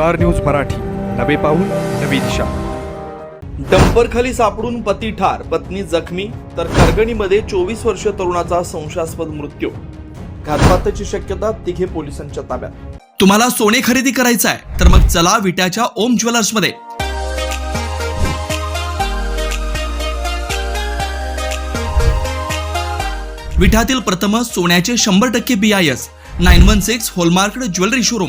Star news Marathi. नवे पाऊल नवी दिशा. डंपरखाली सापडून पती ठार पत्नी जखमी तर करगणीमध्ये चोवीस वर्ष तरुणाचा संशयास्पद मृत्यू. घातपाताची शक्यता तिघे पोलिसांच्या ताब्यात. तुम्हाला सोने खरेदी करायचं आहे तर मग चला विट्याच्या ओम ज्वेलर्समध्ये विठातील प्रथम सोन्याचे शंभर टक्के B I S nine one six hallmark jewellery showroom.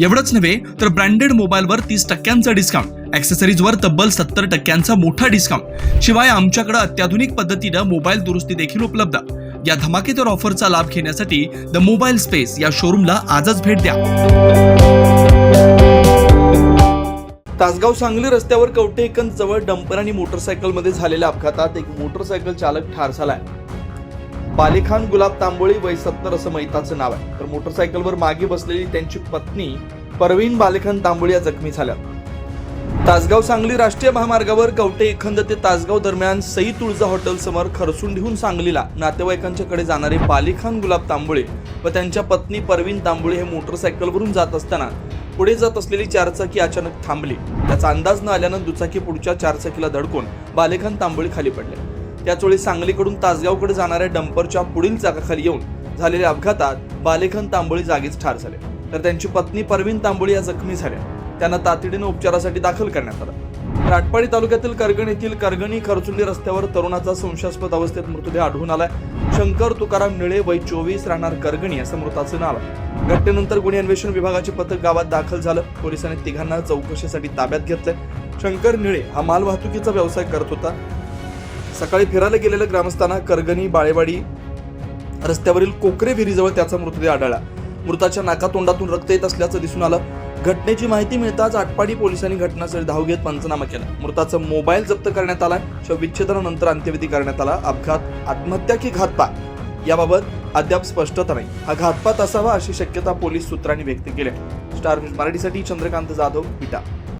एवढंच नव्हे तर ब्रँडेड मोबाईलवर तीस टक्क्यांचा डिस्काउंट ऍक्सेसरीजवर तब्बल सत्तर टक्क्यांचा मोठा डिस्काउंट शिवाय आमच्याकडे अत्याधुनिक पद्धतीनं मोबाईल दुरुस्ती देखील उपलब्ध. या धमाकेदार ऑफरचा लाभ घेण्यासाठी द मोबाईल स्पेस या शोरूमला आजच भेट द्या. तासगाव सांगली रस्त्यावर कवठे एकंद जवळ डंपर आणि मोटरसायकलमध्ये झालेल्या अपघातात एक मोटरसायकल चालक ठार झालाय बालेखान गुलाब तांबोळी वय सत्तर असं मैताचं नाव आहे. तर मोटरसायकलवर मागे बसलेली त्यांची पत्नी परवीन बालेखान तांबोळी या जखमी झाल्या. तासगाव सांगली राष्ट्रीय महामार्गावर कवटे एखंद ते तासगाव दरम्यान सई तुळजा हॉटेल समोर खरसुंडीहून सांगलीला नातेवाईकांच्याकडे जाणारे बालिखान गुलाब तांबोळे व त्यांच्या पत्नी परवीन तांबोळे हे मोटरसायकलवरून जात असताना पुढे जात असलेली चारचाकी अचानक थांबली. त्याचा अंदाज न आल्यानं दुचाकी पुढच्या चारचाकीला धडकून बालेखान तांबोळी खाली पडले. त्याचवेळी सांगलीकडून तासगावकडे जाणाऱ्या डंपरच्या पुढील चाकाखाली येऊन झालेल्या अपघातात बालेखन तांबोळी जागीच ठार झाले. तर त्यांची पत्नी परवीन तांबोळी या जखमी झाल्या. त्यांना तातडीने उपचारासाठी दाखल करण्यात आलं. राटपाडी तालुक्यातील करगण येथील करगणी खरचुंडी रस्त्यावर तरुणाचा संशयास्पद अवस्थेत मृतदेह आढळून आलाय. शंकर तुकाराम निळे वय चोवीस राहणार करगणी असं मृताचं नाव आहे. घटनेनंतर गुन्हे अन्वेषण विभागाचे पथक गावात दाखल झालं. पोलिसांनी तिघांना चौकशीसाठी ताब्यात घेतलंय. शंकर निळे हा मालवाहतुकीचा व्यवसाय करत होता. सकाळी फिरायला गेलेल्या ग्रामस्थांना करगणी बाळेवाडी रस्त्यावरील कोकरे विहिरीजवळ त्याचा मृतदेह आढळला. मृताच्या नाकातोंडातून रक्त येत असल्याचं दिसून आलं. घटनेची माहिती मिळताच आटपाडी पोलिसांनी घटनास्थळी धाव घेत पंचनामा केला. मृताचा मोबाईल जप्त करण्यात आला. शवविच्छेदनानंतर अंत्यविधी करण्यात आला. अपघात आत्महत्या की घातपात? याबाबत अद्याप स्पष्टता नाही. हा घातपात असावा अशी शक्यता पोलीस सूत्रांनी व्यक्त केली आहे. स्टार न्यूज मराठीसाठी चंद्रकांत जाधव विटा.